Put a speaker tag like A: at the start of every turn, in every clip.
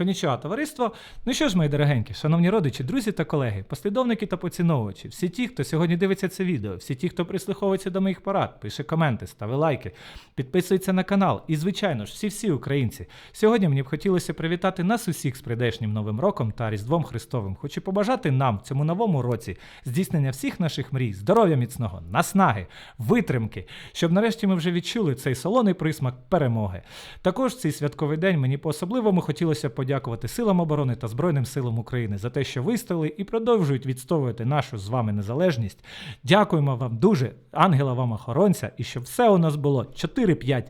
A: Конічого товариство. Ну що ж, мої дорогенькі, шановні родичі, друзі та колеги, послідовники та поціновувачі, всі ті, хто сьогодні дивиться це відео, всі ті, хто прислуховується до моїх порад, пише коменти, ставить лайки, підписується на канал. І, звичайно ж, всі-всі українці. Сьогодні мені б хотілося привітати нас усіх з прийдешнім Новим роком та Різдвом Христовим. Хочу побажати нам в цьому новому році здійснення всіх наших мрій, здоров'я міцного, наснаги, витримки, щоб нарешті ми вже відчули цей солоний присмак перемоги. Також цей святковий день мені по-особливому хотілося подякувати силам оборони та Збройним силам України за те, що вистояли і продовжують відстоювати нашу з вами незалежність. Дякуємо вам дуже, ангела вам охоронця, і щоб все у нас було 4-5-0.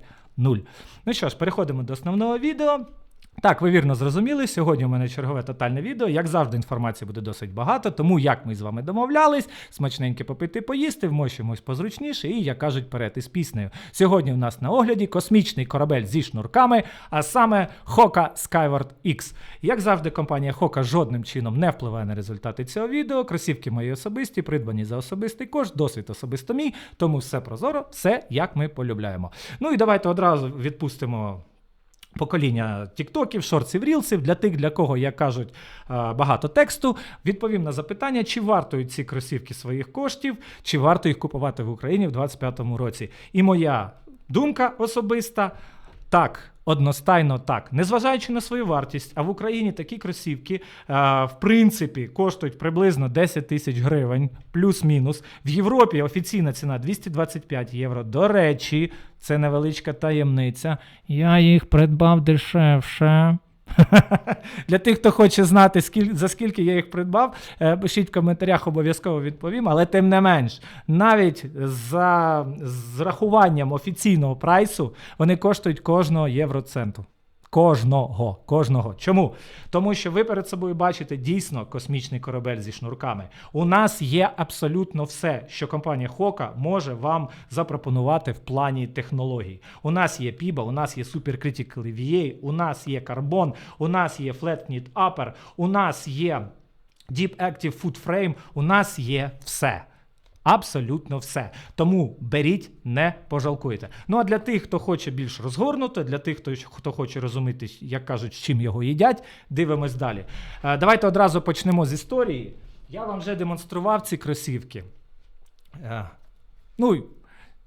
A: Ну що ж, переходимо до основного відео. Так, ви вірно зрозуміли. Сьогодні у мене чергове тотальне відео. Як завжди, інформації буде досить багато, тому як ми з вами домовлялись, смачненьке попити, поїсти, вмощуємось позручніше і, як кажуть, перед із піснею. Сьогодні у нас на огляді космічний корабель зі шнурками, а саме Hoka Skyward X. Як завжди, компанія Hoka жодним чином не впливає на результати цього відео. Кросівки мої особисті, придбані за особистий кошт, досвід особисто мій, тому все прозоро, все як ми полюбляємо. Ну і давайте одразу відпустимо. Покоління тіктоків, шортсів, рілсів для тих, для кого, як кажуть, е, багато тексту. Відповім на запитання, чи вартують ці кросівки своїх коштів, чи варто їх купувати в Україні в 2025 році. І моя думка особиста. Так, одностайно так. Незважаючи на свою вартість, а в Україні такі кросівки, е, в принципі, коштують приблизно 10 тисяч гривень, плюс-мінус. В Європі офіційна ціна 225 євро. До речі, це невеличка таємниця. Я їх придбав дешевше. Для тих, хто хоче знати, за скільки я їх придбав, е, пишіть в коментарях, обов'язково відповім. Але тим не менш, навіть за з рахуванням офіційного прайсу вони коштують кожного євроценту. Кожного, кожного. Чому? Тому що ви перед собою бачите дійсно космічний корабель зі шнурками. У нас є абсолютно все, що компанія Хока може вам запропонувати в плані технологій. У нас є PIBA, у нас є Super Critical EVA, у нас є Carbon, у нас є Flat Knit Upper, у нас є Deep Active Foot Frame, у нас є все. Абсолютно все. Тому беріть, не пожалкуйте. Ну а для тих, хто хоче більш розгорнуто, для тих, хто, хто хоче розуміти, як кажуть, з чим його їдять, дивимось далі. Е, давайте одразу почнемо з історії. Я вам вже демонстрував ці кросівки. Е, ну,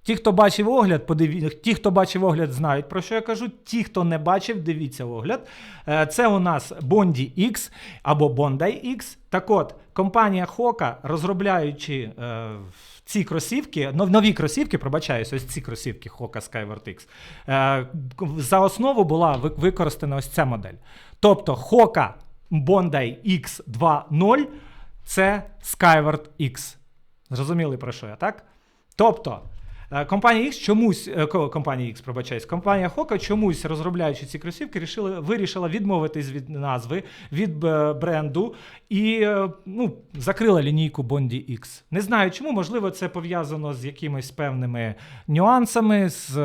A: Ті, хто бачив огляд, подиві... ті, хто бачив огляд, знають про що я кажу. Ті, хто не бачив, дивіться огляд. Е, Це у нас Bondi X або Bondi X. Так от, компанія Hoka, розробляючи е, ці кросівки, нові кросівки, пробачаюсь, ось ці кросівки Hoka Skyward X, е, за основу була використана ось ця модель. Тобто Hoka Bondi X 2.0 це Skyward X. Зрозуміли про що я, так? Тобто. Е, Компанія X чомусь, е, компанія X, пробачаюсь, компанія Hoka чомусь, розробляючи ці кросівки, рішили, вирішила відмовитись від назви, від е, бренду і ну, закрила лінійку Bondi X. Не знаю чому, можливо, це пов'язано з якимись певними нюансами, з.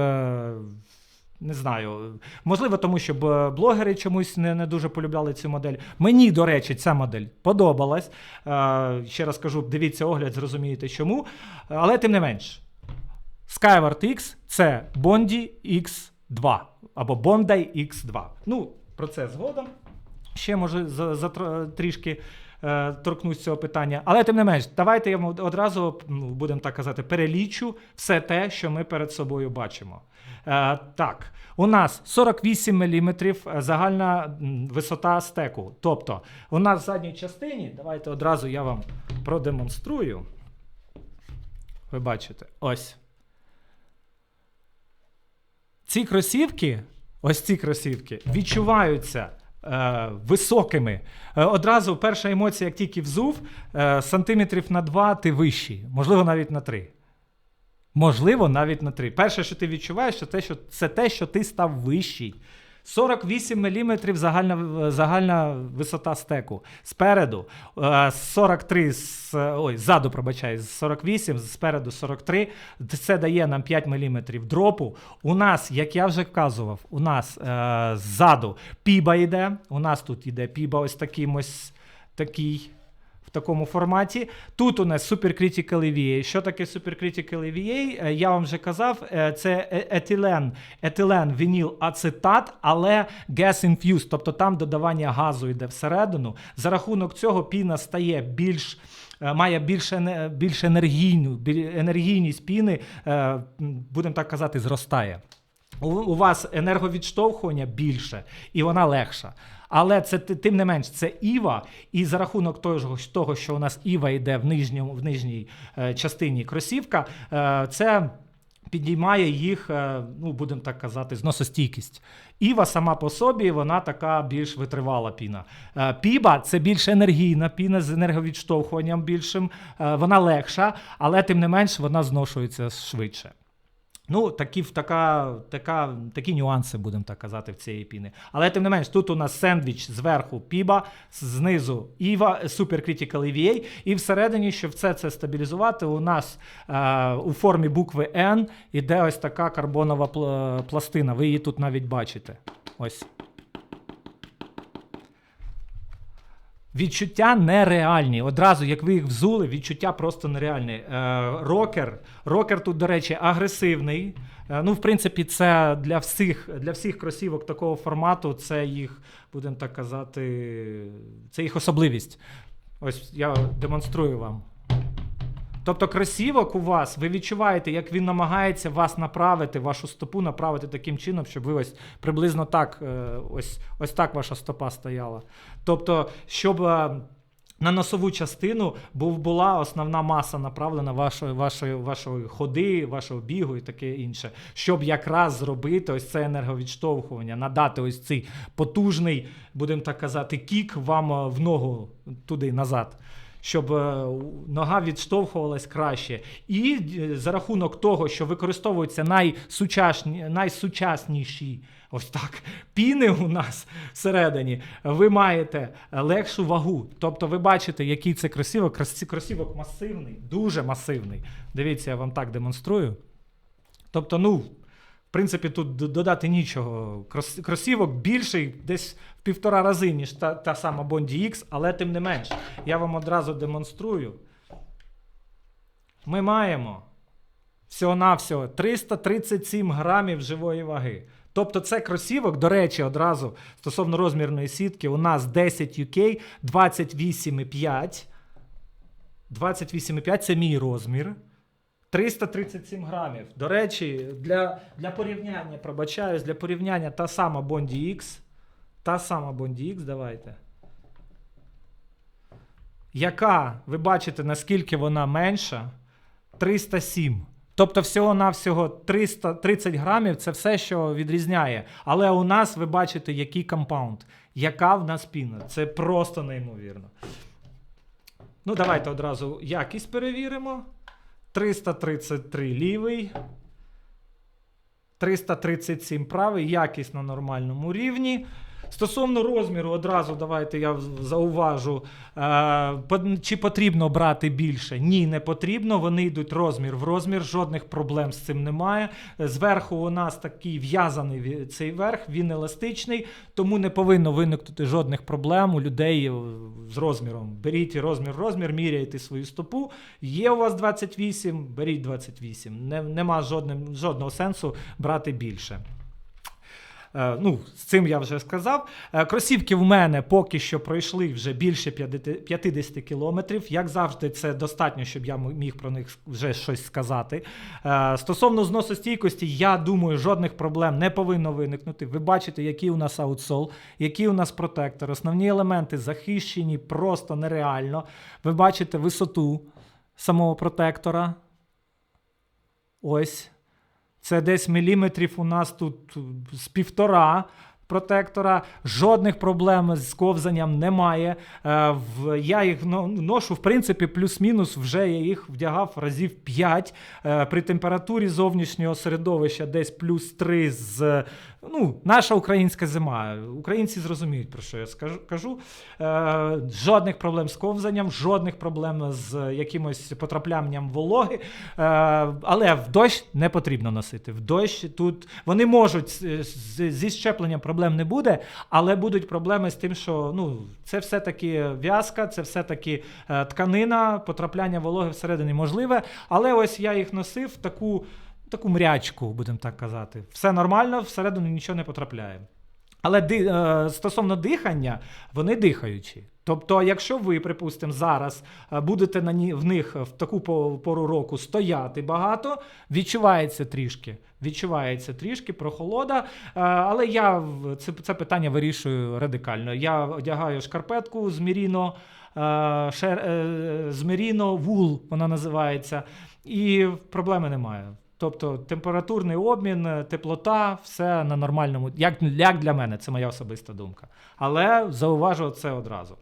A: Не знаю, можливо, тому що блогери чомусь не, не дуже полюбляли цю модель. Мені, до речі, ця модель подобалась. Е, ще раз кажу, дивіться огляд, зрозумієте чому. Але тим не менш, Skyward X це Bondi X2 або Bondi X2. Ну, про це згодом. Ще може за, за трішки е, торкнусь цього питання. Але тим не менш, давайте я одразу, ну, будемо так казати, перелічу все те, що ми перед собою бачимо. Е, так, у нас 48 мм загальна висота стеку. Тобто, у нас в задній частині, давайте одразу я вам продемонструю. Ви бачите, ось. Ці кросівки, ось ці кросівки, відчуваються е, високими. Е, одразу перша емоція, як тільки взув, е, сантиметрів на два ти вищий, можливо, навіть на три. Можливо, навіть на три. Перше, що ти відчуваєш, що те, що це те, що ти став вищий. 48 мм загальна, загальна висота стеку. Спереду е, 43, з- ой, ззаду, пробачаю, 48, спереду 43. Це дає нам 5 мм дропу. У нас, як я вже вказував, у нас е, ззаду піба йде. У нас тут йде піба ось таким ось такий в такому форматі. Тут у нас Supercritical EVA. Що таке Supercritical EVA? Е, Я вам вже казав, е, це е- етилен, етилен, вініл, ацетат, але gas infused, тобто там додавання газу йде всередину. За рахунок цього піна стає більш. Має більш, більш енергійну, енергійність піни, будемо так казати, зростає. У, вас енерговідштовхування більше і вона легша. Але це тим не менш, це Іва, і за рахунок того, що у нас Іва йде в нижньому в нижній е, частині кросівка, е, це підіймає їх, е, ну будемо так казати, зносостійкість. Іва сама по собі вона така більш витривала піна. Піба це більш енергійна піна з енерговідштовхуванням більшим. Вона легша, але тим не менш вона зношується швидше. Ну, такі, така, така, такі нюанси, будемо так казати, в цієї піни. Але тим не менш, тут у нас сендвіч зверху піба, знизу Іва, Super Critical EVA, і всередині, щоб все це стабілізувати, у нас е, у формі букви N іде ось така карбонова пластина. Ви її тут навіть бачите. Ось. Відчуття нереальні. Одразу, як ви їх взули, відчуття просто нереальні. Е, рокер. Рокер тут, до речі, агресивний. Е, ну, в принципі, це для всіх, для всіх кросівок такого формату, це їх, будемо так казати, це їх особливість. Ось я демонструю вам. Тобто кросівок у вас, ви відчуваєте, як він намагається вас направити, вашу стопу направити таким чином, щоб ви ось приблизно так, е, ось, ось так ваша стопа стояла. Тобто, щоб е, на носову частину був, була основна маса направлена вашої, вашої, вашої ходи, вашого бігу і таке інше, щоб якраз зробити ось це енерговідштовхування, надати ось цей потужний, будемо так казати, кік вам е, в ногу туди назад. Щоб е, нога відштовхувалась краще. І е, за рахунок того, що використовуються найсучасні, найсучасніші ось так піни у нас всередині, ви маєте легшу вагу. Тобто ви бачите, який це кросівок. Крос- Кросівок масивний, дуже масивний. Дивіться, я вам так демонструю. Тобто, ну, в принципі, тут додати нічого. Крос- Кросівок більший десь в півтора рази, ніж та, та сама Bondi X, але тим не менш, я вам одразу демонструю. Ми маємо всього-навсього 337 грамів живої ваги. Тобто це кросівок, до речі, одразу стосовно розмірної сітки, у нас 10 UK 28,5. 28,5 це мій розмір. 337 грамів. До речі, для, для порівняння, пробачаюсь, для порівняння та сама Bondi X. Та сама Bondi X, давайте. Яка, ви бачите, наскільки вона менша? 307. Тобто, всього-навсього 330 грамів це все, що відрізняє. Але у нас ви бачите, який компаунд, яка в нас піна. Це просто неймовірно. Ну, давайте одразу якість перевіримо. 333 лівий. 337 правий, якість на нормальному рівні. Стосовно розміру, одразу давайте я зауважу, е, чи потрібно брати більше? Ні, не потрібно. Вони йдуть розмір в розмір, жодних проблем з цим немає. Зверху у нас такий в'язаний цей верх, він еластичний, тому не повинно виникнути жодних проблем у людей з розміром. Беріть розмір, розмір, міряйте свою стопу. Є у вас 28, беріть 28. Не, нема жодним, жодного сенсу брати більше. Е, Ну, з цим я вже сказав. Е, Кросівки в мене поки що пройшли вже більше 50 50 кілометрів. Як завжди, це достатньо, щоб я міг про них вже щось сказати. Е, Стосовно зносостійкості, я думаю, жодних проблем не повинно виникнути. Ви бачите, який у нас аутсол, який у нас протектор. Основні елементи захищені просто нереально. Ви бачите висоту самого протектора. Ось. Це десь міліметрів у нас тут з півтора протектора. Жодних проблем з ковзанням немає. Е, я їх ношу, в принципі, плюс-мінус, вже я їх вдягав разів 5. Е, при температурі зовнішнього середовища десь плюс 3 з Ну, наша українська зима. Українці зрозуміють, про що я скажу. кажу. Е, жодних проблем з ковзанням, жодних проблем з якимось потраплянням вологи. Е, але в дощ не потрібно носити. В дощ тут вони можуть зі щепленням проблем не буде, але будуть проблеми з тим, що ну, це все-таки в'язка, це все-таки е, тканина, потрапляння вологи всередині можливе. Але ось я їх носив таку, таку мрячку, будемо так казати. Все нормально, всередину нічого не потрапляє. Але е, стосовно дихання, вони дихаючі. Тобто, якщо ви, припустимо, зараз е, будете на ні, в них в таку пору року стояти багато, відчувається трішки. Відчувається трішки прохолода. Е, але я це, це питання вирішую радикально. Я одягаю шкарпетку з Міріно, шер, з Міріно Вул, вона називається, і проблеми немає. Тобто температурний обмін, е, теплота, все на нормальному. Як, як для мене, це моя особиста думка. Але зауважу це одразу.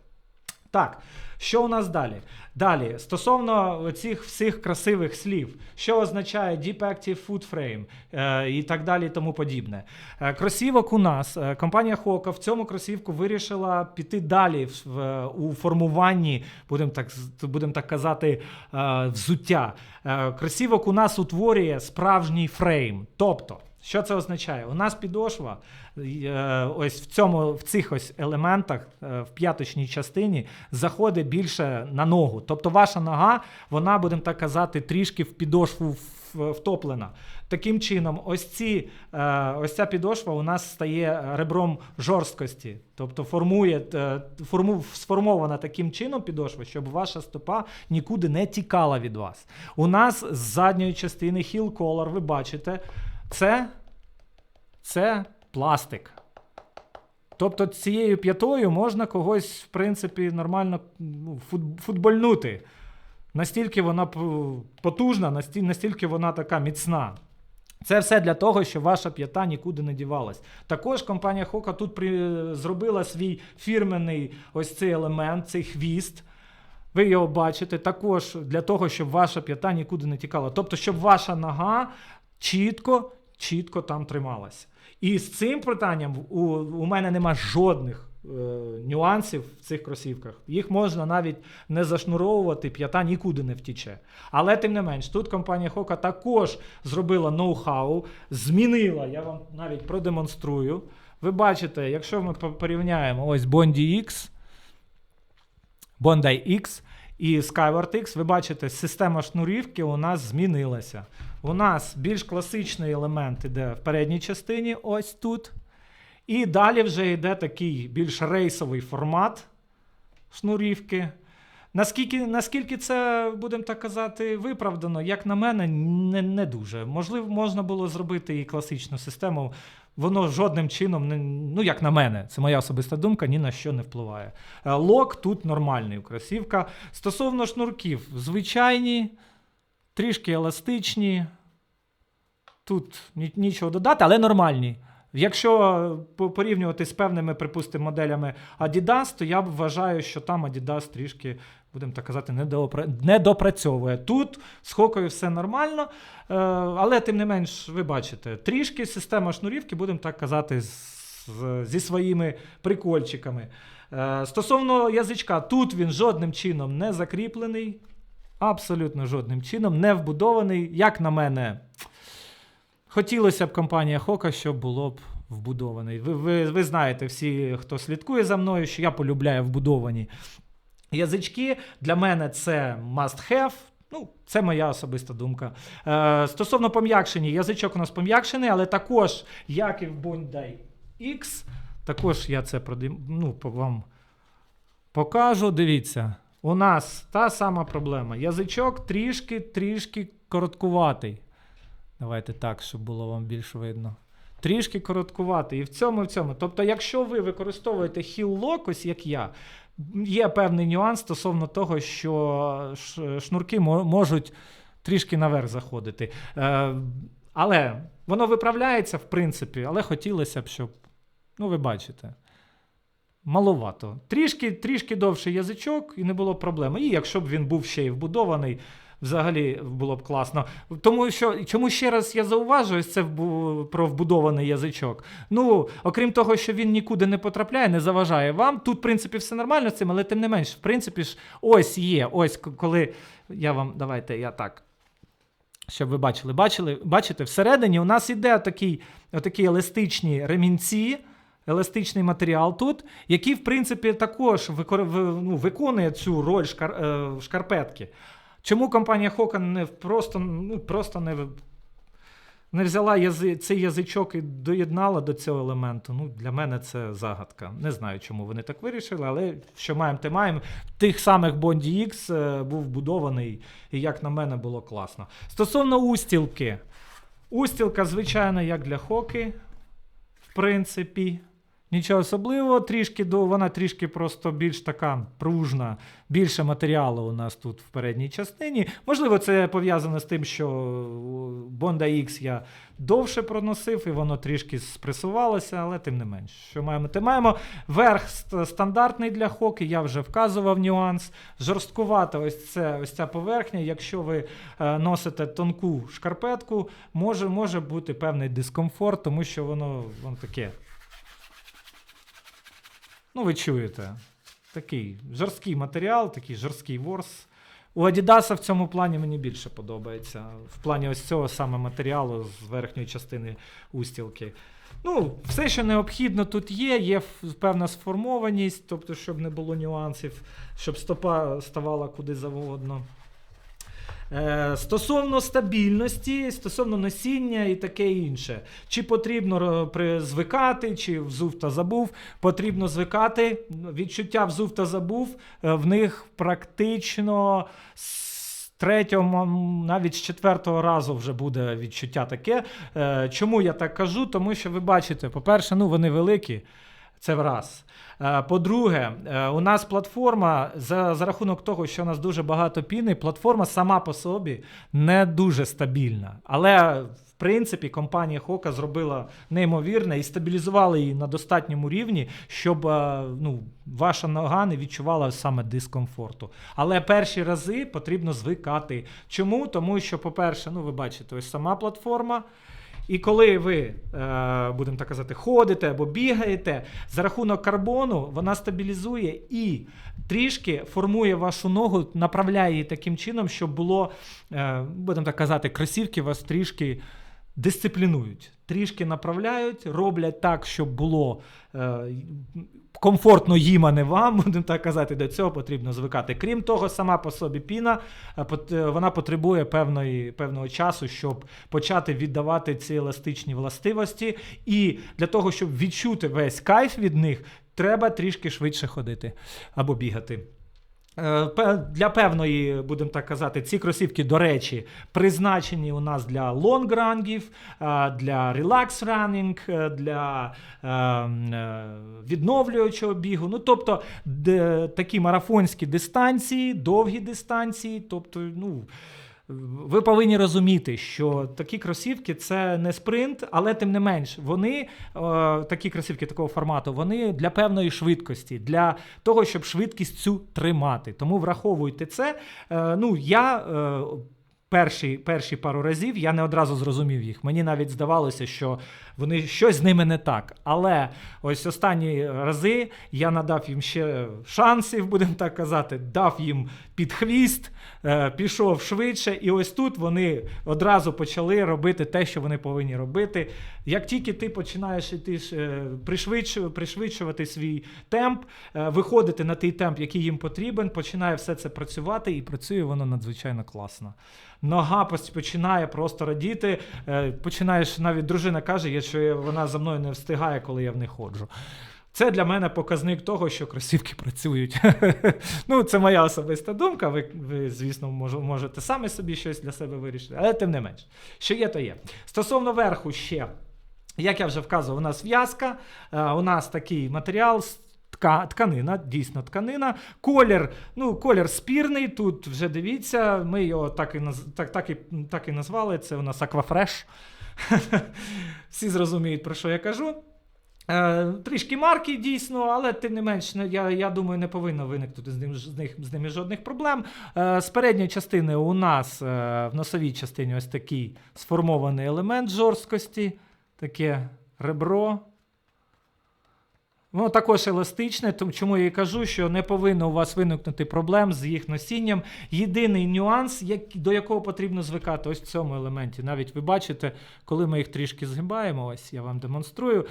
A: Так, що у нас далі? Далі, стосовно цих всіх красивих слів, що означає Deep Active Food Frame е, і так далі, тому подібне. Е, кросівок у нас, е, компанія Хока в цьому кросівку вирішила піти далі в, в- у формуванні, будемо так, будем так казати, е, взуття. Е, кросівок у нас утворює справжній фрейм. Тобто, що це означає? У нас підошва е, ось в цьому в цих ось елементах е, в п'яточній частині заходить більше на ногу. Тобто ваша нога, вона, будемо так казати, трішки в підошву втоплена. Таким чином, ось ці е, ось ця підошва у нас стає ребром жорсткості, тобто формує форму, сформована таким чином підошва, щоб ваша стопа нікуди не тікала від вас. У нас з задньої частини collar, ви бачите, це, це пластик. Тобто цією п'ятою можна когось, в принципі, нормально ну, футбольнути. Настільки вона потужна, настільки вона така міцна. Це все для того, щоб ваша п'ята нікуди не дівалась. Також компанія Хока тут при... зробила свій фірменний ось цей елемент, цей хвіст. Ви його бачите також для того, щоб ваша п'ята нікуди не тікала. Тобто, щоб ваша нога чітко, чітко там трималася. І з цим питанням у, у мене нема жодних е, нюансів в цих кросівках. Їх можна навіть не зашнуровувати, п'ята нікуди не втіче. Але тим не менш, тут компанія Хока також зробила ноу-хау, змінила, я вам навіть продемонструю. Ви бачите, якщо ми порівняємо ось Bondi X, Bondi X і Skyward X, ви бачите, система шнурівки у нас змінилася. У нас більш класичний елемент іде в передній частині, ось тут. І далі вже йде такий більш рейсовий формат шнурівки. Наскільки, наскільки це, будемо так казати, виправдано, як на мене, не, не дуже. Можливо, можна було зробити і класичну систему. Воно жодним чином, не, ну як на мене, це моя особиста думка, ні на що не впливає. Е, Лок тут нормальний у кросівка. Стосовно шнурків, звичайні, трішки еластичні. Тут нічого додати, але нормальні. Якщо порівнювати з певними, припустимо, моделями Adidas, то я б вважаю, що там Adidas трішки, будемо так казати, недопрацьовує. Тут з хокою все нормально, е, але тим не менш, ви бачите, трішки система шнурівки, будемо так казати, зі своїми прикольчиками. Е, Стосовно язичка, тут він жодним чином не закріплений, абсолютно жодним чином, не вбудований. Як на мене, Хотілося б компанія Хока, щоб було б вбудований. Ви, ви, ви знаєте, всі, хто слідкує за мною, що я полюбляю вбудовані язички. Для мене це must have. Ну, це моя особиста думка. Е, стосовно пом'якшення, язичок у нас пом'якшений, але також, як і в Bondi X, також я це продим, ну, вам покажу. Дивіться, у нас та сама проблема. Язичок трішки-трішки короткуватий. Давайте так, щоб було вам більш видно. Трішки короткувати. І в цьому, в цьому. Тобто, якщо ви використовуєте ось як я, є певний нюанс стосовно того, що шнурки можуть трішки наверх заходити. Е, але воно виправляється, в принципі, але хотілося б, щоб. Ну, ви бачите. Маловато. Трішки, трішки довший язичок і не було проблеми. І якщо б він був ще й вбудований, Взагалі було б класно. Тому що чому ще раз я зауважую, це вбу- про вбудований язичок. Ну, окрім того, що він нікуди не потрапляє, не заважає вам. Тут, в принципі, все нормально з цим, але тим не менш, в принципі ж, ось є. Ось коли я вам давайте я так. Щоб ви бачили, бачили, бачите, всередині у нас іде такий, отакі еластичні ремінці, еластичний матеріал тут, який, в принципі, також ну, виконує цю роль шкар... е, шкарпетки. Чому компанія Hoka не просто, ну, просто не, не взяла язи... цей язичок і доєднала до цього елементу? Ну, для мене це загадка. Не знаю, чому вони так вирішили, але що маємо, те маємо. Тих самих Bondi X е, був вбудований, і як на мене, було класно. Стосовно устілки. Устілка, звичайно, як для хоки, в принципі. Нічого особливого, трішки до, вона трішки просто більш така пружна, більше матеріалу у нас тут в передній частині. Можливо, це пов'язано з тим, що Bonda X я довше проносив, і воно трішки спресувалося, але тим не менш. Що маємо? Те маємо верх стандартний для хоки, я вже вказував нюанс. Жорсткувата ось, це, ось ця поверхня. Якщо ви е, носите тонку шкарпетку, може, може бути певний дискомфорт, тому що воно, воно таке. Ну, ви чуєте. Такий жорсткий матеріал, такий жорсткий ворс. У Адідаса в цьому плані мені більше подобається. В плані ось цього саме матеріалу з верхньої частини устілки. Ну, все, що необхідно, тут є. Є певна сформованість, тобто, щоб не було нюансів, щоб стопа ставала куди завгодно. Е, стосовно стабільності, стосовно носіння і таке інше. Чи потрібно ро- звикати, чи взув та забув, потрібно звикати. Відчуття взув та забув, е, в них практично з третього, навіть з четвертого разу вже буде відчуття таке. Е, Чому я так кажу? Тому що ви бачите, по-перше, ну вони великі. Це враз. Е, По-друге, е, у нас платформа за, за рахунок того, що у нас дуже багато піни, платформа сама по собі не дуже стабільна. Але в принципі компанія Hoka зробила неймовірне і стабілізувала її на достатньому рівні, щоб е, ну, ваша нога не відчувала саме дискомфорту. Але перші рази потрібно звикати. Чому? Тому що, по-перше, ну ви бачите, ось сама платформа. І коли ви, е, будемо так казати, ходите або бігаєте, за рахунок карбону вона стабілізує і трішки формує вашу ногу, направляє її таким чином, щоб було, е, будемо так казати, кросівки вас трішки дисциплінують, трішки направляють, роблять так, щоб було е, комфортно їм, а не вам, будемо так казати, до цього потрібно звикати. Крім того, сама по собі піна, е, е, вона потребує певної, певного часу, щоб почати віддавати ці еластичні властивості. І для того, щоб відчути весь кайф від них, треба трішки швидше ходити або бігати. Е, Для певної, будемо так казати, ці кросівки, до речі, призначені у нас для лонгрангів, е, для релакс-ранінг, для е, відновлюючого бігу. Ну, тобто такі марафонські дистанції, довгі дистанції. Тобто, ну. Ви повинні розуміти, що такі кросівки це не спринт, але тим не менш, вони е, такі кросівки такого формату, вони для певної швидкості, для того, щоб швидкість цю тримати. Тому враховуйте це. Е, ну, я е, перші, перші пару разів я не одразу зрозумів їх. Мені навіть здавалося, що вони щось з ними не так. Але ось останні рази я надав їм ще шансів, будемо так казати, дав їм під хвіст, е, пішов швидше, і ось тут вони одразу почали робити те, що вони повинні робити. Як тільки ти починаєш іти е, пришвидшувати свій темп, е, виходити на той темп, який їм потрібен, починає все це працювати, і працює воно надзвичайно класно. Нога починає просто радіти. е, Починаєш, навіть дружина каже, що вона за мною не встигає, коли я в них ходжу. Це для мене показник того, що кросівки працюють. ну, це моя особиста думка. Ви, ви звісно, мож- можете самі собі щось для себе вирішити, але тим не менш, що є, то є. Стосовно верху ще, як я вже вказував, у нас в'язка, е, у нас такий матеріал. Тка, тканина, дійсно тканина. Колір, ну, колір спірний. Тут вже дивіться, ми його так і, наз- так, так, і, так і назвали. Це у нас Аквафреш. Всі зрозуміють, про що я кажу. Е, трішки марки дійсно, але тим не менш, я, я думаю, не повинно виникнути з, ним, з, них, з ними жодних проблем. Е, з передньої частини у нас е, в носовій частині ось такий сформований елемент жорсткості, таке ребро. Воно також еластичне, тому чому я і кажу, що не повинно у вас виникнути проблем з їх носінням. Єдиний нюанс, як, до якого потрібно звикати, ось в цьому елементі. Навіть ви бачите, коли ми їх трішки згибаємо, ось я вам демонструю.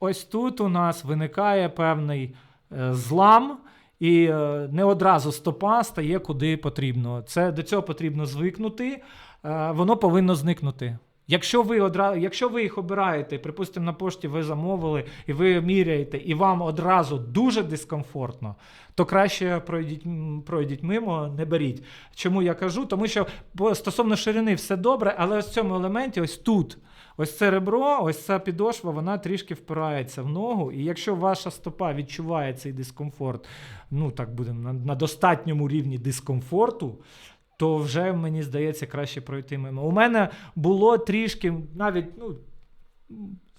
A: Ось тут у нас виникає певний е, злам, і е, не одразу стопа стає куди потрібно. Це до цього потрібно звикнути, е, воно повинно зникнути. Якщо ви одра... Якщо ви їх обираєте, припустимо, на пошті ви замовили і ви міряєте, і вам одразу дуже дискомфортно, то краще пройдіть, пройдіть мимо, не беріть. Чому я кажу? Тому що стосовно ширини все добре, але ось в цьому елементі, ось тут, ось це ребро, ось ця підошва, вона трішки впирається в ногу. І якщо ваша стопа відчуває цей дискомфорт, ну так будемо на, на достатньому рівні дискомфорту. То вже мені здається краще пройти мимо. У мене було трішки навіть ну,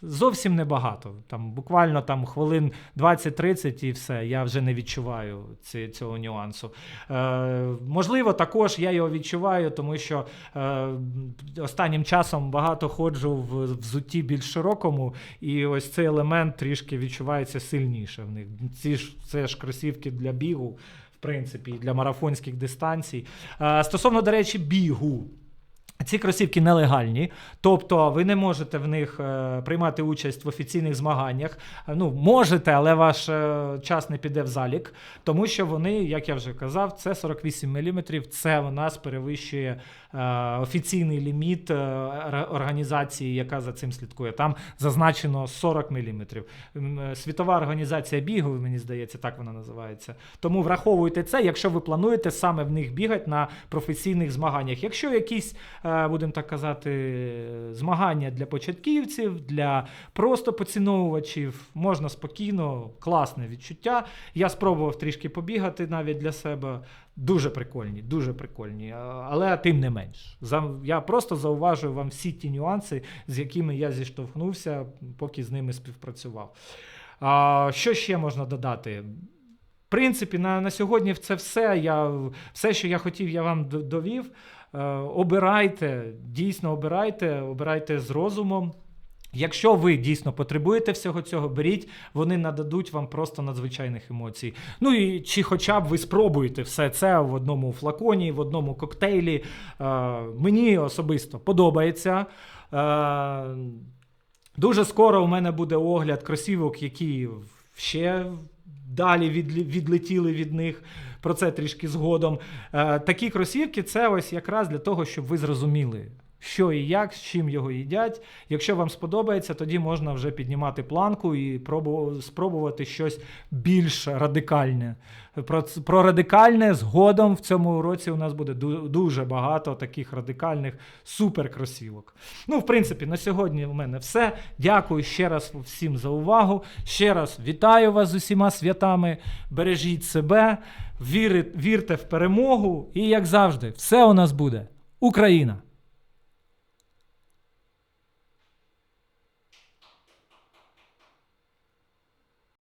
A: зовсім небагато. Там буквально там хвилин 20-30 і все. Я вже не відчуваю ці, цього нюансу. Е, можливо, також я його відчуваю, тому що е, останнім часом багато ходжу в взутті більш широкому, і ось цей елемент трішки відчувається сильніше в них. Ці ж це ж кросівки для бігу. Принципі, для марафонських дистанцій. Е, Стосовно, до речі, бігу. Ці кросівки нелегальні, тобто ви не можете в них е, приймати участь в офіційних змаганнях. Е, Ну, можете, але ваш е, час не піде в залік, тому що вони, як я вже казав, це 48 мм, це у нас перевищує е, офіційний ліміт е, організації, яка за цим слідкує. Там зазначено 40 мм. Е, Світова організація бігу, мені здається, так вона називається. Тому враховуйте це, якщо ви плануєте саме в них бігати на професійних змаганнях. Якщо якісь, е, будемо так казати, змагання для початківців, для просто поціновувачів, можна спокійно, класне відчуття. Я спробував трішки побігати навіть для себе. Дуже прикольні, дуже прикольні. Але тим не менш. Я просто зауважую вам всі ті нюанси, з якими я зіштовхнувся, поки з ними співпрацював. Що ще можна додати? В принципі, на, на сьогодні це все. Я, все, що я хотів, я вам довів. Е, обирайте, дійсно обирайте, обирайте з розумом. Якщо ви дійсно потребуєте всього цього, беріть, вони нададуть вам просто надзвичайних емоцій. Ну і чи хоча б ви спробуєте все це в одному флаконі, в одному коктейлі. Е, мені особисто подобається. Е, дуже скоро у мене буде огляд кросівок, які ще далі відлі- відлетіли від них. Про це трішки згодом. Е, такі кросівки це ось якраз для того, щоб ви зрозуміли, що і як, з чим його їдять. Якщо вам сподобається, тоді можна вже піднімати планку і спробувати щось більш радикальне. Про, про радикальне згодом в цьому році у нас буде дуже багато таких радикальних суперкросівок. Ну, в принципі, на сьогодні у мене все. Дякую ще раз всім за увагу. Ще раз вітаю вас з усіма святами. Бережіть себе, вірте в перемогу. І як завжди, все у нас буде. Україна!